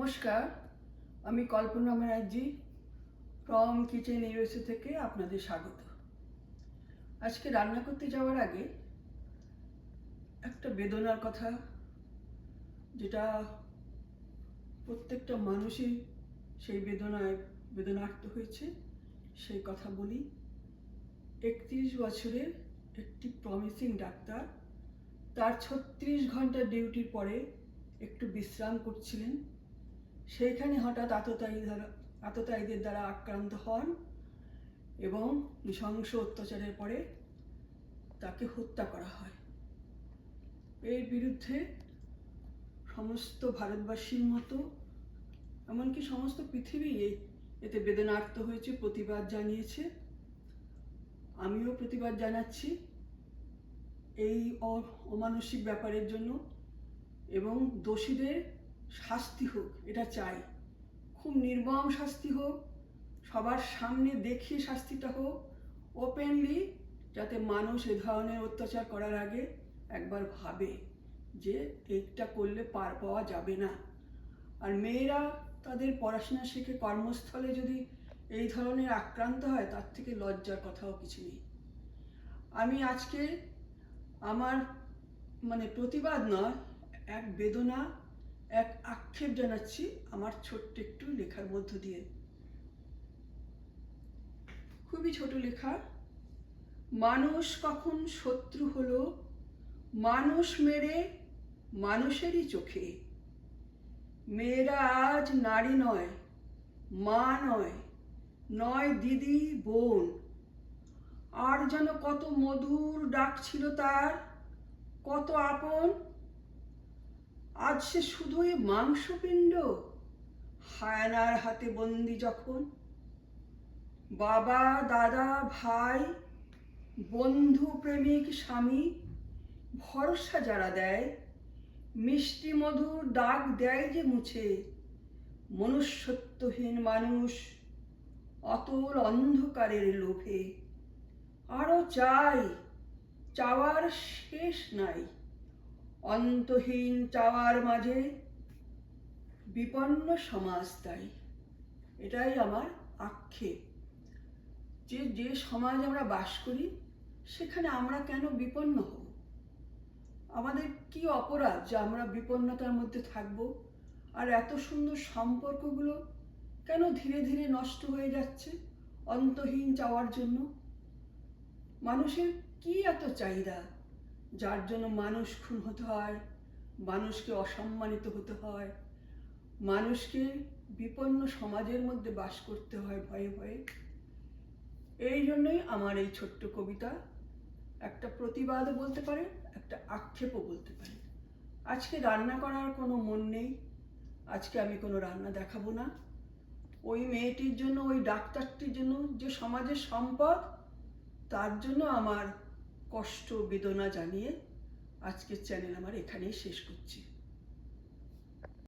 নমস্কার, আমি Kalpana Banerjee from kitchen USA থেকে আপনাদের স্বাগত। আজকে রান্না করতে যাওয়ার আগে একটা বেদনার কথা, যেটা প্রত্যেকটা মানুষই সেই বেদনায় বেদনার্ত হয়েছে, সেই কথা বলি। একত্রিশ বছরের একটি প্রমিসিং ডাক্তার, তার ছত্রিশ ঘণ্টা ডিউটির পরে একটু বিশ্রাম করছিলেন। সেইখানে হঠাৎ আততায়ী দ্বারা আততায়ীদের দ্বারা আক্রান্ত হন এবং নৃশংস অত্যাচারের পরে তাকে হত্যা করা হয়। এর বিরুদ্ধে সমস্ত ভারতবাসীর মতো, এমনকি সমস্ত পৃথিবী এতে বেদনার্ত হয়েছে, প্রতিবাদ জানিয়েছে। আমিও প্রতিবাদ জানাচ্ছি এই অমানসিক ব্যাপারের জন্য এবং দোষীদের শাস্তি হোক, এটা চাই। খুব নির্মম শাস্তি হোক, সবার সামনে দেখিয়ে শাস্তিটা হোক ওপেনলি যাতে মানুষ এ ধরনের অত্যাচার করার আগে একবার ভাবে যে এইটা করলে পার পাওয়া যাবে না। আর মেয়েরা তাদের পড়াশোনা শিখে কর্মস্থলে যদি এই ধরনের আক্রান্ত হয়, তার থেকে লজ্জার কথাও কিছু নেই। আমি আজকে আমার মানে প্রতিবাদ নয়, এক বেদনা এক আক্ষেপ জানাচ্ছি আমার ছোট্ট একটু লেখার মধ্য দিয়ে। খুবই ছোট লেখা। মানুষ কখন শত্রু হলো? মানুষ মেরে মানুষেরই চোখে। মেয়েরা আজ নারী নয়, মা নয় নয় দিদি, বোন। আর যেন কত মধুর ডাক ছিল তার, কত আপন আজ সে শুধুই মাংসপিণ্ড। হায়ানার হাতে বন্দি যখন, বাবা, দাদা, ভাই, বন্ধু, প্রেমিক, স্বামী, ভরসা যারা দেয়, মিষ্টি মধুর ডাক দেয় যে মুছে, মনুষ্যত্বহীন মানুষ অতল অন্ধকারের লোভে। আরও চাই, চাওয়ার শেষ নাই। অন্তহীন চাওয়ার মাঝে বিপন্ন সমাজ তাই এটাই আমার আক্ষেপ। যে যে সমাজ আমরা বাস করি, সেখানে আমরা কেন বিপন্ন হব? আমাদের কি অপরাধ যে আমরা বিপন্নতার মধ্যে থাকব? আর এত সুন্দর সম্পর্কগুলো কেন ধীরে ধীরে নষ্ট হয়ে যাচ্ছে অন্তহীন চাওয়ার জন্য? মানুষের কি এত চাহিদা? যার জন্য মানুষ খুন হতে হয়, মানুষকে অসম্মানিত হতে হয়, মানুষকে বিপন্ন সমাজের মধ্যে বাস করতে হয় ভয়ে ভয়ে। এই জন্যই আমার এই ছোট্ট কবিতা একটা প্রতিবাদও বলতে পারে, একটা আক্ষেপও বলতে পারে। আজকে রান্না করার কোনো মন নেই, আজকে আমি কোনো রান্না দেখাবো না। ওই মেয়েটির জন্য, ওই ডাক্তারটির জন্য যে সমাজের সম্পদ, তার জন্য আমার কষ্ট বেদনা জানিয়ে আজকের চ্যানেল আমার এখানেই শেষ করছি।